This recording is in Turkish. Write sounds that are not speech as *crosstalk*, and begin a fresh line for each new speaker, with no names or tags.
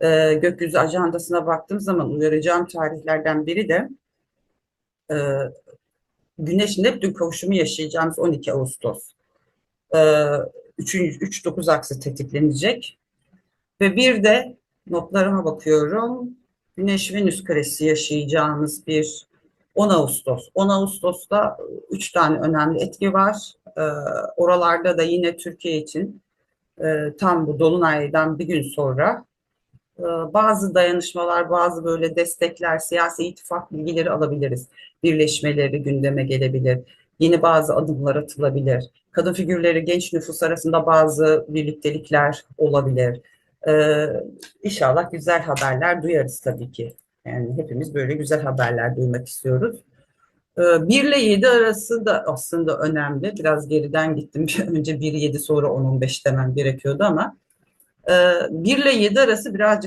e, gökyüzü ajandasına baktığım zaman uyaracağım tarihlerden biri de e, Güneş Neptün kavuşumu yaşayacağımız 12 Ağustos. E, 3-9 aksı tetiklenecek. Ve bir de notlarıma bakıyorum. Güneş Venüs karesi yaşayacağımız bir 10 Ağustos. 10 Ağustos'ta 3 tane önemli etki var. E, oralarda da yine Türkiye için e, tam bu Dolunay'dan bir gün sonra bazı dayanışmalar, bazı böyle destekler, siyasi ittifak bilgileri alabiliriz. Birleşmeleri gündeme gelebilir. Yeni bazı adımlar atılabilir. Kadın figürleri, genç nüfus arasında bazı birliktelikler olabilir. Ee, inşallah güzel haberler duyarız tabii ki. Yani hepimiz böyle güzel haberler duymak istiyoruz. Ee, 1 ile 7 arası da aslında önemli. Biraz geriden gittim. *laughs* Önce 1-7 sonra 10-15 demem gerekiyordu ama e, 1 ile 7 arası birazcık